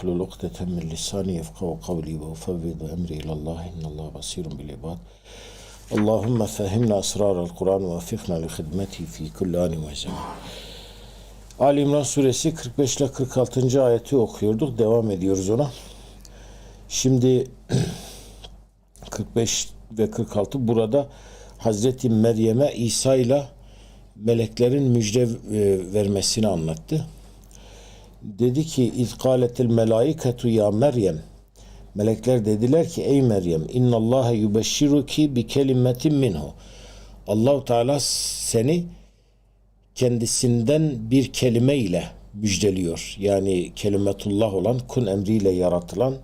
احلل عقدة من لساني يفقه قولي وأفوض أمري إلى الله إن الله بصير بالعباد اللهم فهمنا أسرار القرآن ووفقنا لخدمته في كل آن وزمان Ali İmran suresi 45 ile 46. ayeti okuyorduk. Devam ediyoruz ona. Şimdi 45 ve 46 burada Hazreti Meryem'e İsa ile meleklerin müjde e, vermesini anlattı. Dedi ki İzkâletil melâiketu ya Meryem Melekler dediler ki ey Meryem innallâhe yubeşşiruki bi kelimetin minhu Allahu Teala seni kendisinden bir kelime ile müjdeliyor. Yani kelimetullah olan kun emriyle yaratılan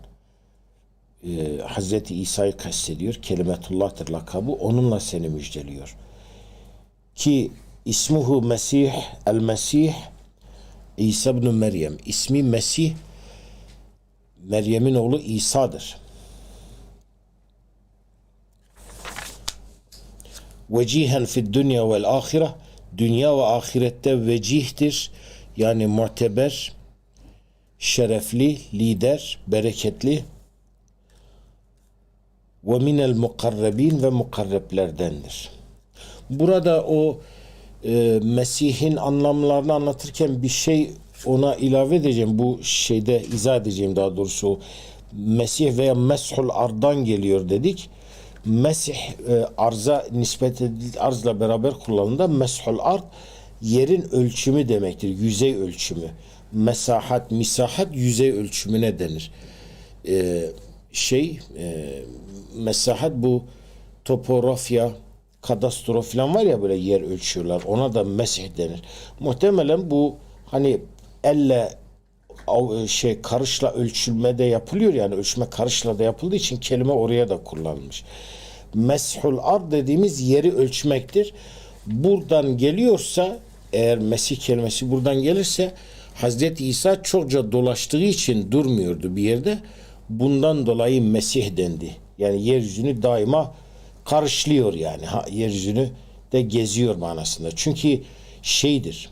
e, Hazreti İsa'yı kastediyor. Kelimetullah'tır lakabı. Onunla seni müjdeliyor. Ki ismuhu Mesih, el Mesih İsa ibn Meryem. İsmi Mesih Meryem'in oğlu İsa'dır. Vecihen fid dünya vel ahire dünya ve ahirette vecihtir. Yani muteber, şerefli, lider, bereketli ve minel mukarrebin ve mukarreplerdendir. Burada o e, Mesih'in anlamlarını anlatırken bir şey ona ilave edeceğim. Bu şeyde izah edeceğim daha doğrusu. Mesih veya meshul ardan geliyor dedik. Mesih e, arza nispet edildi, arzla beraber kullanıldığında meshul ard yerin ölçümü demektir. Yüzey ölçümü. Mesahat, misahat yüzey ölçümüne denir. E, şey e, mesahat bu topografya, kadastro falan var ya böyle yer ölçüyorlar. Ona da mesih denir. Muhtemelen bu hani elle şey karışla ölçülme de yapılıyor yani ölçme karışla da yapıldığı için kelime oraya da kullanılmış. Meshul ard dediğimiz yeri ölçmektir. Buradan geliyorsa eğer Mesih kelimesi buradan gelirse Hazreti İsa çokça dolaştığı için durmuyordu bir yerde. Bundan dolayı Mesih dendi. Yani yeryüzünü daima karışlıyor yani. Ha, yeryüzünü de geziyor manasında. Çünkü şeydir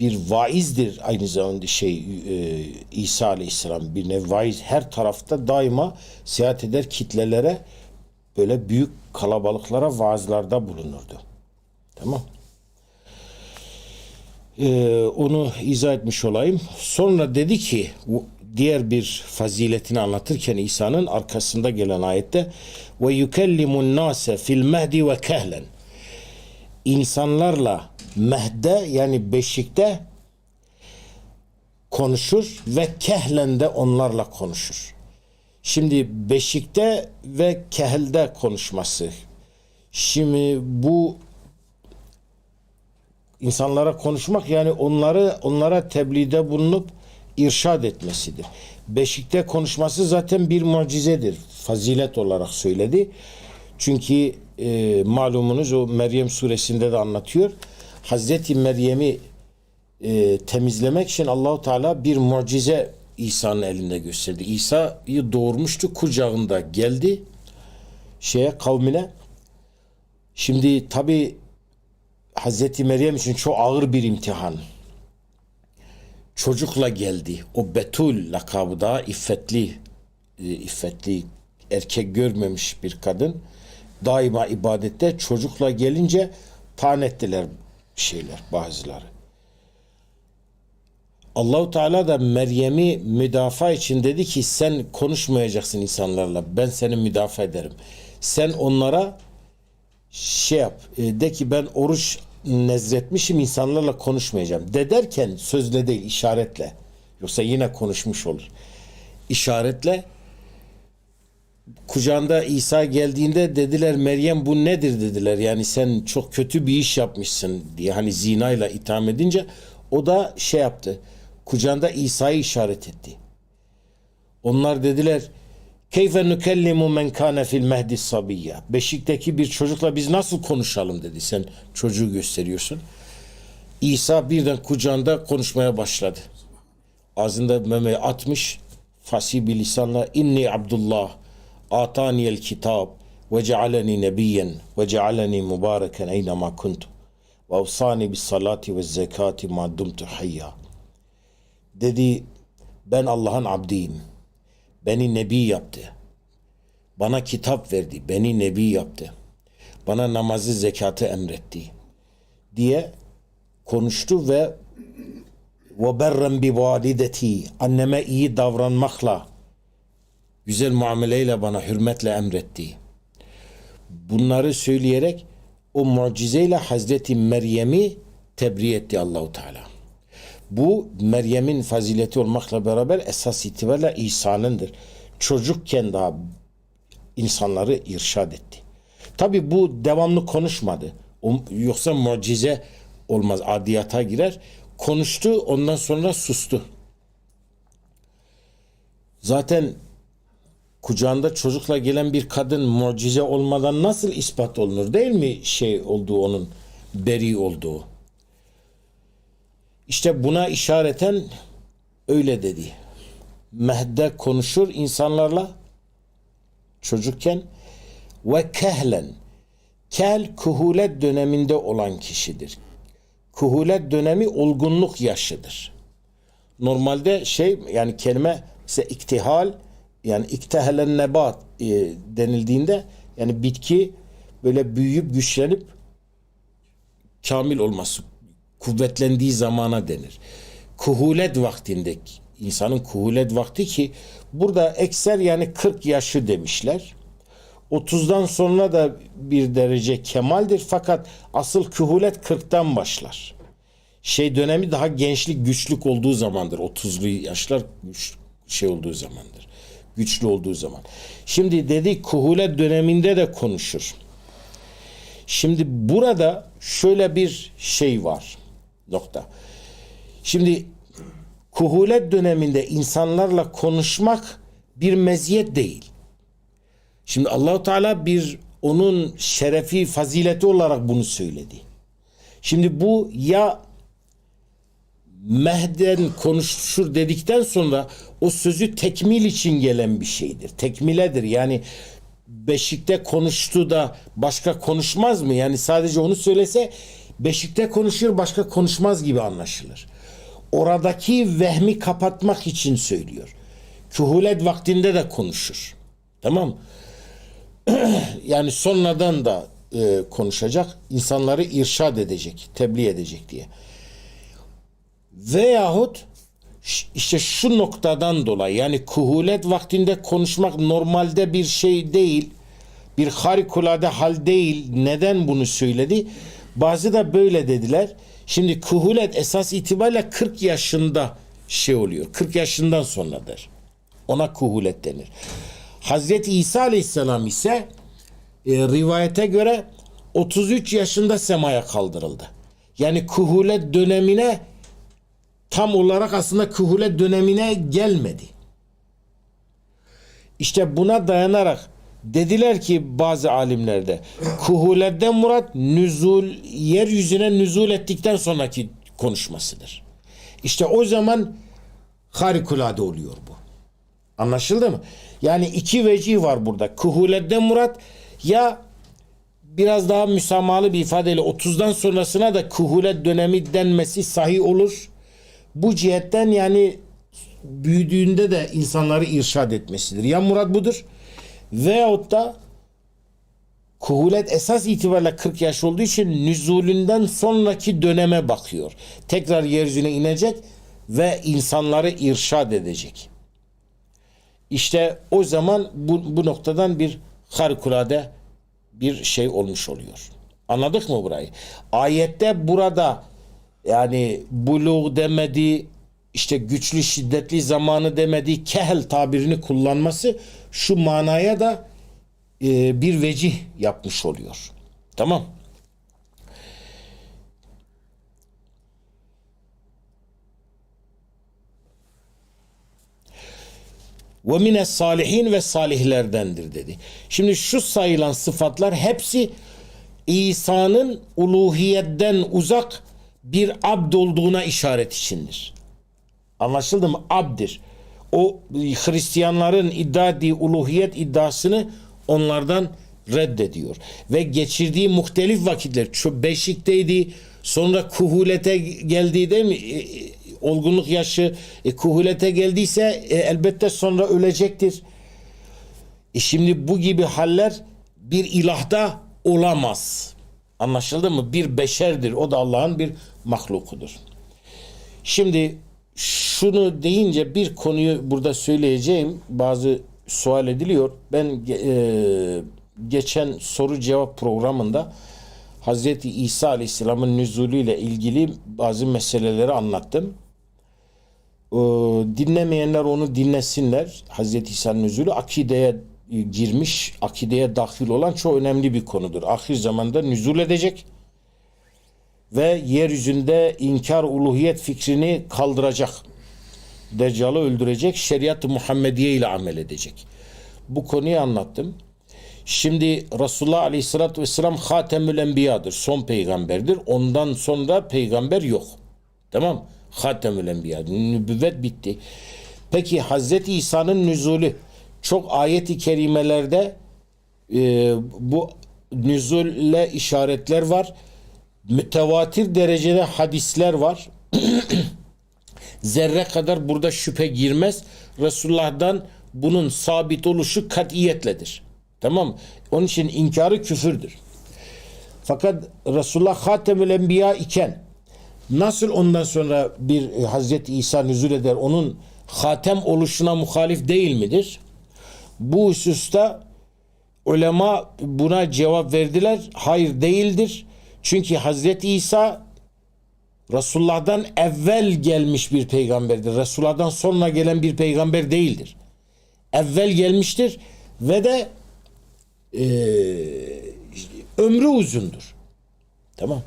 bir vaizdir aynı zamanda şey e, İsa Aleyhisselam bir nevi vaiz her tarafta daima seyahat eder kitlelere böyle büyük kalabalıklara vaazlarda bulunurdu. Tamam. Ee, onu izah etmiş olayım. Sonra dedi ki diğer bir faziletini anlatırken İsa'nın arkasında gelen ayette ve yukellimun nase fil mehdi ve kehlen insanlarla mehde yani beşikte konuşur ve kehlen de onlarla konuşur. Şimdi beşikte ve kehelde konuşması. Şimdi bu insanlara konuşmak yani onları onlara tebliğde bulunup irşad etmesidir. Beşikte konuşması zaten bir mucizedir. Fazilet olarak söyledi. Çünkü e, malumunuz o Meryem suresinde de anlatıyor. Hazreti Meryem'i e, temizlemek için Allahu Teala bir mucize İsa'nın elinde gösterdi. İsa'yı doğurmuştu kucağında geldi şeye kavmine. Şimdi tabi Hazreti Meryem için çok ağır bir imtihan. Çocukla geldi. O Betul lakabı da iffetli e, iffetli erkek görmemiş bir kadın. Daima ibadette çocukla gelince tan ettiler şeyler bazıları. Allahu Teala da Meryem'i müdafaa için dedi ki sen konuşmayacaksın insanlarla. Ben seni müdafaa ederim. Sen onlara şey yap. E, de ki ben oruç nezretmişim insanlarla konuşmayacağım. De derken sözle değil işaretle. Yoksa yine konuşmuş olur. İşaretle kucağında İsa geldiğinde dediler Meryem bu nedir dediler. Yani sen çok kötü bir iş yapmışsın diye hani zinayla itham edince o da şey yaptı. Kucağında İsa'yı işaret etti. Onlar dediler Keyfe nukellimu men kâne fil mehdi sabiyya. Beşikteki bir çocukla biz nasıl konuşalım dedi. Sen çocuğu gösteriyorsun. İsa birden kucağında konuşmaya başladı. Ağzında memeyi atmış. Fasih bir lisanla inni Abdullah ataniyel kitab ve cealeni nebiyyen ve cealeni mübareken eynema kuntu ve avsani bis salati ve zekati ma dumtu hayya. Dedi Ben Allah'ın abdiyim. Beni nebi yaptı. Bana kitap verdi. Beni nebi yaptı. Bana namazı, zekatı emretti. Diye konuştu ve ve berren bi valideti anneme iyi davranmakla güzel muameleyle bana hürmetle emretti. Bunları söyleyerek o mucizeyle Hazreti Meryem'i tebriğ etti Allahu Teala. Bu Meryem'in fazileti olmakla beraber esas itibariyle İsa'nındır. Çocukken daha insanları irşad etti. Tabi bu devamlı konuşmadı. Yoksa mucize olmaz. Adiyata girer. Konuştu ondan sonra sustu. Zaten kucağında çocukla gelen bir kadın mucize olmadan nasıl ispat olunur değil mi şey olduğu onun beri olduğu. İşte buna işareten öyle dedi. Mehde konuşur insanlarla çocukken ve kehlen kel kuhulet döneminde olan kişidir. Kuhulet dönemi olgunluk yaşıdır. Normalde şey yani kelime ise iktihal yani iktihalen nebat e, denildiğinde yani bitki böyle büyüyüp güçlenip kamil olması kuvvetlendiği zamana denir. Kuhulet vaktinde insanın kuhulet vakti ki burada ekser yani 40 yaşı demişler. 30'dan sonra da bir derece kemaldir fakat asıl kuhulet 40'tan başlar. Şey dönemi daha gençlik güçlük olduğu zamandır. 30'lu yaşlar güç, şey olduğu zamandır. Güçlü olduğu zaman. Şimdi dedi kuhulet döneminde de konuşur. Şimdi burada şöyle bir şey var. Nokta. Şimdi kuhulet döneminde insanlarla konuşmak bir meziyet değil. Şimdi Allahu Teala bir onun şerefi, fazileti olarak bunu söyledi. Şimdi bu ya mehden konuşur dedikten sonra o sözü tekmil için gelen bir şeydir. Tekmiledir. Yani beşikte konuştu da başka konuşmaz mı? Yani sadece onu söylese beşikte konuşur başka konuşmaz gibi anlaşılır. Oradaki vehmi kapatmak için söylüyor. Kuhulet vaktinde de konuşur. Tamam yani sonradan da e, konuşacak, insanları irşad edecek, tebliğ edecek diye. Veyahut işte şu noktadan dolayı yani kuhulet vaktinde konuşmak normalde bir şey değil, bir harikulade hal değil. Neden bunu söyledi? Bazı da böyle dediler. Şimdi kuhulet esas itibariyle 40 yaşında şey oluyor. 40 yaşından sonradır. Ona kuhulet denir. Hazreti İsa Aleyhisselam ise e, rivayete göre 33 yaşında semaya kaldırıldı. Yani kuhulet dönemine tam olarak aslında kuhulet dönemine gelmedi. İşte buna dayanarak dediler ki bazı alimlerde kuhuletten murat nüzul yeryüzüne nüzul ettikten sonraki konuşmasıdır. İşte o zaman harikulade oluyor bu. Anlaşıldı mı? Yani iki vecih var burada. Kuhuletten murat ya biraz daha müsamahalı bir ifadeyle 30'dan sonrasına da kuhulet dönemi denmesi sahih olur. Bu cihetten yani büyüdüğünde de insanları irşad etmesidir. Ya murad budur veyahut da kuhulet esas itibariyle 40 yaş olduğu için nüzulünden sonraki döneme bakıyor. Tekrar yeryüzüne inecek ve insanları irşad edecek. İşte o zaman bu, bu noktadan bir harikulade bir şey olmuş oluyor. Anladık mı burayı? Ayette burada yani buluğ demedi, işte güçlü şiddetli zamanı demedi, kehel tabirini kullanması şu manaya da e, bir vecih yapmış oluyor. Tamam. ve mine salihin ve salihlerdendir dedi. Şimdi şu sayılan sıfatlar hepsi İsa'nın uluhiyetten uzak bir abd olduğuna işaret içindir. Anlaşıldı mı? Abdir. O Hristiyanların iddia ettiği uluhiyet iddiasını onlardan reddediyor. Ve geçirdiği muhtelif vakitler, şu beşikteydi, sonra kuhulete geldiği değil mi? E, olgunluk yaşı e, kuhulete geldiyse e, elbette sonra ölecektir. E şimdi bu gibi haller bir ilahda olamaz. Anlaşıldı mı? Bir beşerdir. O da Allah'ın bir mahlukudur. Şimdi şunu deyince bir konuyu burada söyleyeceğim. Bazı sual ediliyor. Ben e, geçen soru cevap programında Hazreti İsa Aleyhisselam'ın nüzulüyle ilgili bazı meseleleri anlattım. E, dinlemeyenler onu dinlesinler. Hazreti İsa'nın nüzulü akideye girmiş, akideye dahil olan çok önemli bir konudur. Ahir zamanda nüzul edecek ve yeryüzünde inkar uluhiyet fikrini kaldıracak. Deccal'ı öldürecek, şeriat-ı Muhammediye ile amel edecek. Bu konuyu anlattım. Şimdi Resulullah Aleyhisselatü Vesselam Hatemül Enbiya'dır. Son peygamberdir. Ondan sonra peygamber yok. Tamam. Hatemül Enbiya. Nübüvvet bitti. Peki Hazreti İsa'nın nüzulü çok ayet-i kerimelerde e, bu nüzulle işaretler var. Mütevatir derecede hadisler var. Zerre kadar burada şüphe girmez. Resulullah'dan bunun sabit oluşu katiyetledir. Tamam Onun için inkarı küfürdür. Fakat Resulullah Hatemül Enbiya iken nasıl ondan sonra bir Hazreti İsa nüzul eder onun hatem oluşuna muhalif değil midir? Bu hususta ulema buna cevap verdiler. Hayır değildir. Çünkü Hazreti İsa Resulullah'dan evvel gelmiş bir peygamberdir. Resulullah'dan sonra gelen bir peygamber değildir. Evvel gelmiştir ve de e, ömrü uzundur. Tamam.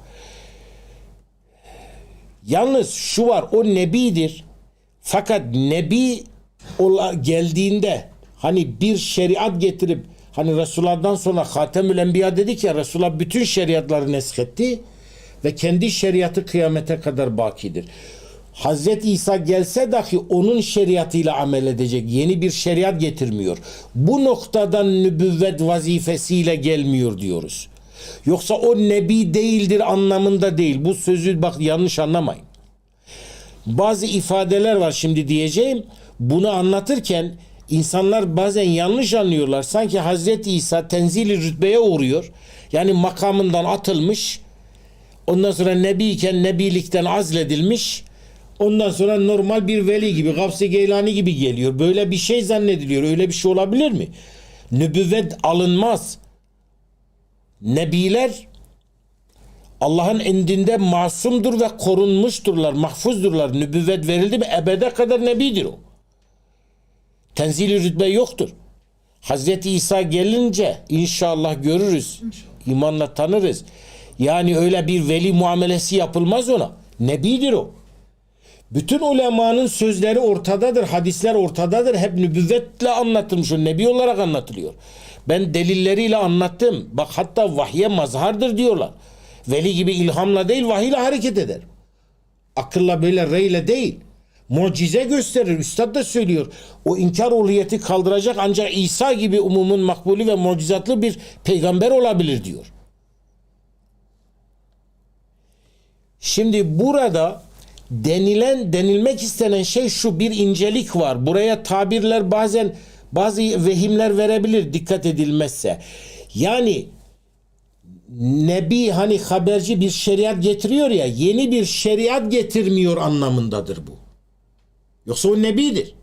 Yalnız şu var o nebidir. Fakat nebi geldiğinde hani bir şeriat getirip hani Resulullah'dan sonra Hatemül Enbiya dedik ya Resulullah bütün şeriatları neshetti ve kendi şeriatı kıyamete kadar bakidir. Hazreti İsa gelse dahi onun şeriatıyla amel edecek. Yeni bir şeriat getirmiyor. Bu noktadan nübüvvet vazifesiyle gelmiyor diyoruz. Yoksa o nebi değildir anlamında değil. Bu sözü bak yanlış anlamayın. Bazı ifadeler var şimdi diyeceğim. Bunu anlatırken insanlar bazen yanlış anlıyorlar. Sanki Hazreti İsa tenzili rütbeye uğruyor. Yani makamından atılmış. Ondan sonra nebi iken nebilikten azledilmiş. Ondan sonra normal bir veli gibi, Gavs-ı Geylani gibi geliyor. Böyle bir şey zannediliyor. Öyle bir şey olabilir mi? Nübüvvet alınmaz. Nebiler Allah'ın indinde masumdur ve korunmuşturlar, mahfuzdurlar. Nübüvvet verildi mi ebede kadar nebidir o. Tenzili rütbe yoktur. Hazreti İsa gelince inşallah görürüz. İmanla tanırız. Yani öyle bir veli muamelesi yapılmaz ona. Nebidir o. Bütün ulemanın sözleri ortadadır, hadisler ortadadır. Hep nübüvvetle anlatılmış, o nebi olarak anlatılıyor. Ben delilleriyle anlattım. Bak hatta vahye mazhardır diyorlar. Veli gibi ilhamla değil, vahiyle hareket eder. Akılla böyle reyle değil. Mucize gösterir. Üstad da söylüyor. O inkar uluyeti kaldıracak ancak İsa gibi umumun makbulü ve mucizatlı bir peygamber olabilir diyor. Şimdi burada denilen denilmek istenen şey şu bir incelik var. Buraya tabirler bazen bazı vehimler verebilir dikkat edilmezse. Yani Nebi hani haberci bir şeriat getiriyor ya yeni bir şeriat getirmiyor anlamındadır bu. Yoksa o nebidir.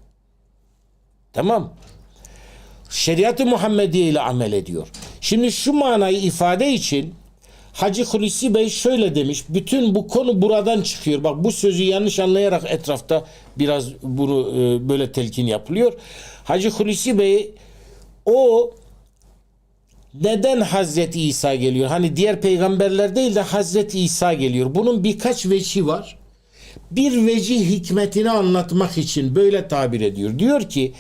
Tamam. Şeriat-ı Muhammediye ile amel ediyor. Şimdi şu manayı ifade için Hacı Hulusi Bey şöyle demiş. Bütün bu konu buradan çıkıyor. Bak bu sözü yanlış anlayarak etrafta biraz bunu e, böyle telkin yapılıyor. Hacı Hulusi Bey o neden Hazreti İsa geliyor? Hani diğer peygamberler değil de Hazreti İsa geliyor. Bunun birkaç veçi var. Bir veci hikmetini anlatmak için böyle tabir ediyor. Diyor ki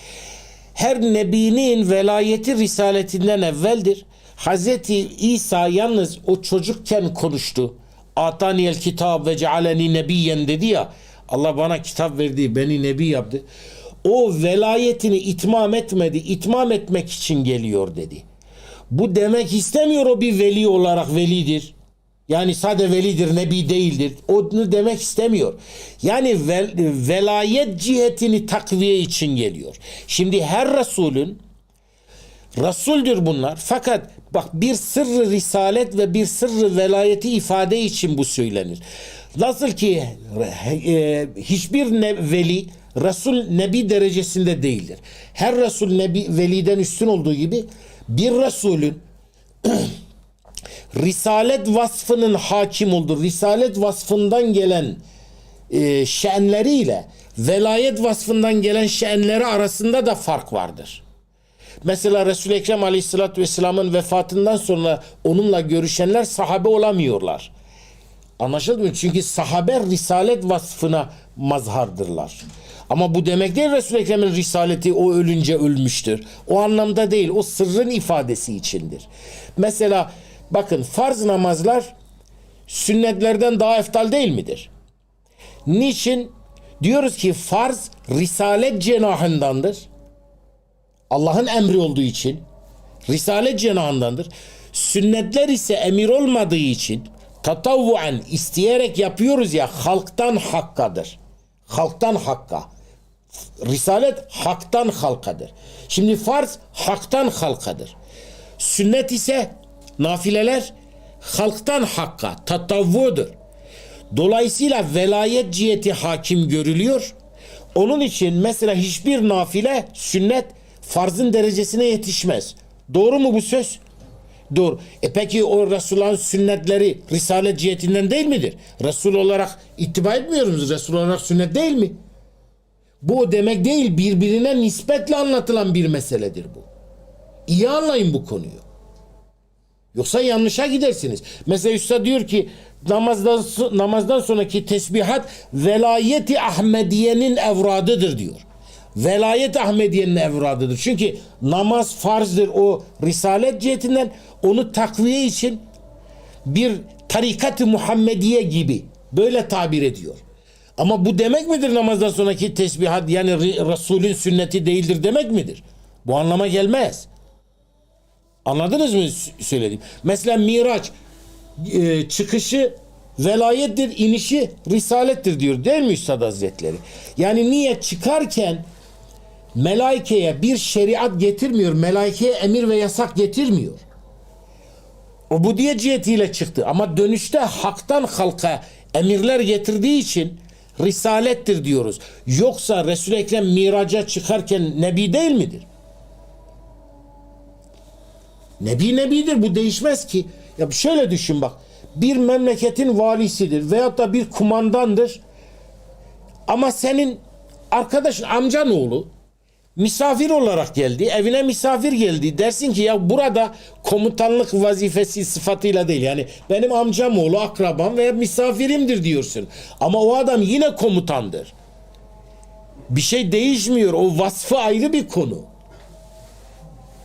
her nebinin velayeti risaletinden evveldir. Hazreti İsa yalnız o çocukken konuştu. Ataniyel kitab ve cealeni nebiyen dedi ya. Allah bana kitap verdi, beni nebi yaptı. O velayetini itmam etmedi. İtmam etmek için geliyor dedi. Bu demek istemiyor o bir veli olarak velidir. Yani sade velidir, nebi değildir. Onu demek istemiyor. Yani vel, velayet cihetini takviye için geliyor. Şimdi her Resulün Resuldür bunlar. Fakat bak bir sırrı risalet ve bir sırrı velayeti ifade için bu söylenir. Nasıl ki e, hiçbir ne, veli Resul Nebi derecesinde değildir. Her Resul Nebi veliden üstün olduğu gibi bir Resulün Risalet vasfının hakim olduğu, Risalet vasfından gelen e, şenleriyle velayet vasfından gelen şenleri arasında da fark vardır. Mesela Resul-i Ekrem Aleyhisselatü Vesselam'ın vefatından sonra onunla görüşenler sahabe olamıyorlar. Anlaşıldı mı? Çünkü sahabe risalet vasfına mazhardırlar. Ama bu demek değil Resul-i Ekrem'in risaleti o ölünce ölmüştür. O anlamda değil. O sırrın ifadesi içindir. Mesela bakın farz namazlar sünnetlerden daha eftal değil midir? Niçin? Diyoruz ki farz risalet cenahındandır. Allah'ın emri olduğu için risalet cenahındandır. Sünnetler ise emir olmadığı için tatavvuen isteyerek yapıyoruz ya halktan hakkadır. Halktan hakka. Risalet haktan halkadır. Şimdi farz haktan halkadır. Sünnet ise nafileler halktan hakka, tatavvudur. Dolayısıyla velayet ciheti hakim görülüyor. Onun için mesela hiçbir nafile sünnet farzın derecesine yetişmez. Doğru mu bu söz? Doğru. E peki o Resulullah'ın sünnetleri risalet cihetinden değil midir? Resul olarak ittiba etmiyor muyuz? Resul olarak sünnet değil mi? Bu demek değil. Birbirine nispetle anlatılan bir meseledir bu. İyi anlayın bu konuyu. Yoksa yanlışa gidersiniz. Mesela Üstad diyor ki namazdan, namazdan sonraki tesbihat velayeti Ahmediye'nin evradıdır diyor. Velayet Ahmediye'nin evradıdır. Çünkü namaz farzdır o risalet cihetinden onu takviye için bir tarikat-ı Muhammediye gibi böyle tabir ediyor. Ama bu demek midir namazdan sonraki tesbihat yani Resulün sünneti değildir demek midir? Bu anlama gelmez. Anladınız mı söylediğim? Mesela Miraç e, çıkışı velayettir, inişi risalettir diyor değil mi Üstad Hazretleri? Yani niye çıkarken melaikeye bir şeriat getirmiyor, melaikeye emir ve yasak getirmiyor. O bu diye cihetiyle çıktı ama dönüşte haktan halka emirler getirdiği için risalettir diyoruz. Yoksa Resul-i Ekrem miraca çıkarken nebi değil midir? Nebi nebidir bu değişmez ki. Ya şöyle düşün bak. Bir memleketin valisidir veyahut da bir kumandandır. Ama senin arkadaşın amcan oğlu misafir olarak geldi. Evine misafir geldi. Dersin ki ya burada komutanlık vazifesi sıfatıyla değil. Yani benim amcam oğlu akrabam veya misafirimdir diyorsun. Ama o adam yine komutandır. Bir şey değişmiyor. O vasfı ayrı bir konu.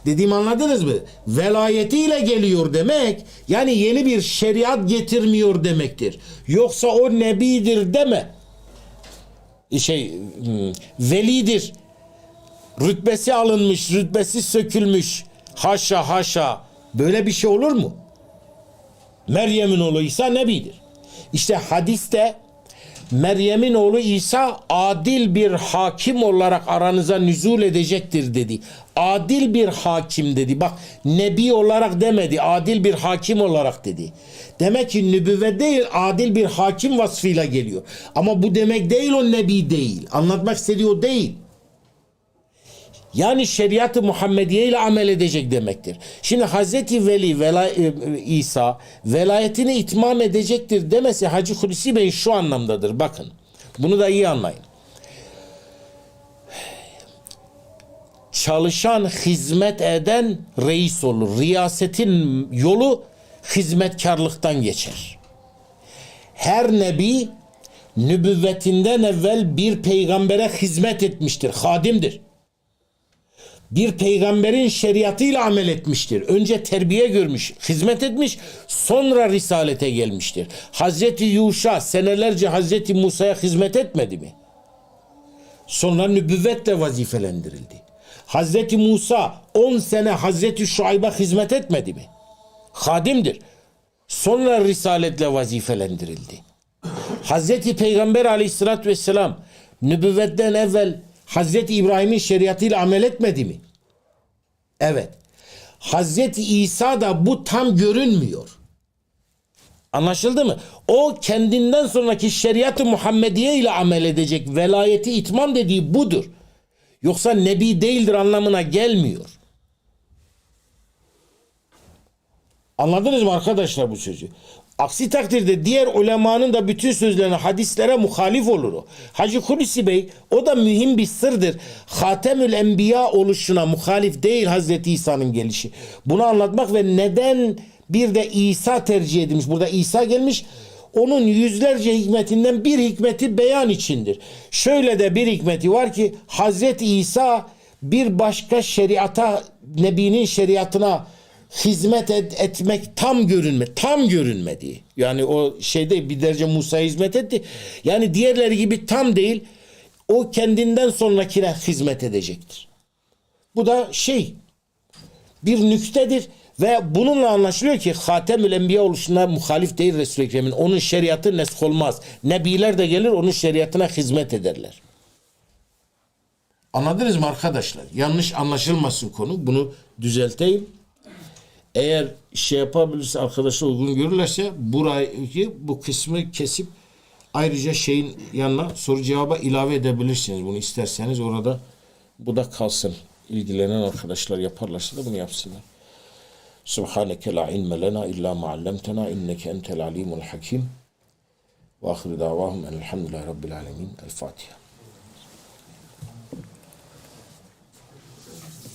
Dediğimi anladınız mı? Velayetiyle geliyor demek yani yeni bir şeriat getirmiyor demektir. Yoksa o nebidir deme. Şey hmm, velidir. Rütbesi alınmış, rütbesi sökülmüş. Haşa haşa. Böyle bir şey olur mu? Meryem'in oğlu İsa nebidir. İşte hadiste Meryem'in oğlu İsa adil bir hakim olarak aranıza nüzul edecektir dedi. Adil bir hakim dedi. Bak nebi olarak demedi. Adil bir hakim olarak dedi. Demek ki nübüvvet değil adil bir hakim vasfıyla geliyor. Ama bu demek değil o nebi değil. Anlatmak istediği o değil. Yani şeriatı Muhammediye ile amel edecek demektir. Şimdi Hazreti Veli vela, e, İsa velayetini itmam edecektir demesi Hacı Hulusi Bey şu anlamdadır. Bakın bunu da iyi anlayın. Çalışan, hizmet eden reis olur. Riyasetin yolu hizmetkarlıktan geçer. Her nebi nübüvvetinden evvel bir peygambere hizmet etmiştir. Hadimdir bir peygamberin şeriatıyla amel etmiştir. Önce terbiye görmüş, hizmet etmiş, sonra risalete gelmiştir. Hazreti Yuşa senelerce Hazreti Musa'ya hizmet etmedi mi? Sonra nübüvvetle vazifelendirildi. Hazreti Musa 10 sene Hazreti Şuayb'a hizmet etmedi mi? Hadimdir. Sonra risaletle vazifelendirildi. Hazreti Peygamber aleyhissalatü vesselam nübüvvetten evvel Hazreti İbrahim'in şeriatıyla amel etmedi mi? Evet. Hazreti İsa da bu tam görünmüyor. Anlaşıldı mı? O kendinden sonraki şeriatı Muhammediye ile amel edecek. Velayeti itmam dediği budur. Yoksa nebi değildir anlamına gelmiyor. Anladınız mı arkadaşlar bu sözü? Aksi takdirde diğer ulemanın da bütün sözlerine, hadislere muhalif olur o. Hacı Hulusi Bey o da mühim bir sırdır. Hatemül Enbiya oluşuna muhalif değil Hazreti İsa'nın gelişi. Bunu anlatmak ve neden bir de İsa tercih edilmiş. Burada İsa gelmiş. Onun yüzlerce hikmetinden bir hikmeti beyan içindir. Şöyle de bir hikmeti var ki Hazreti İsa bir başka şeriata, Nebi'nin şeriatına hizmet et- etmek tam görünme, tam görünmedi. Yani o şeyde bir derece Musa hizmet etti. Yani diğerleri gibi tam değil. O kendinden sonrakine hizmet edecektir. Bu da şey bir nüktedir ve bununla anlaşılıyor ki Hatemül Enbiya oluşuna muhalif değil Resul-i Ekrem'in. Onun şeriatı nesk olmaz. Nebiler de gelir onun şeriatına hizmet ederler. Anladınız mı arkadaşlar? Yanlış anlaşılmasın konu. Bunu düzelteyim. Eğer şey yapabilirse arkadaşlar uygun görürlerse burayı bu kısmı kesip ayrıca şeyin yanına soru cevaba ilave edebilirsiniz. Bunu isterseniz orada bu da kalsın. İlgilenen arkadaşlar yaparlarsa da bunu yapsınlar. Subhaneke la ilme lena illa ma allamtena inneke entel alimul hakim. Ve ahir davahum elhamdülillahi rabbil alemin. El Fatiha.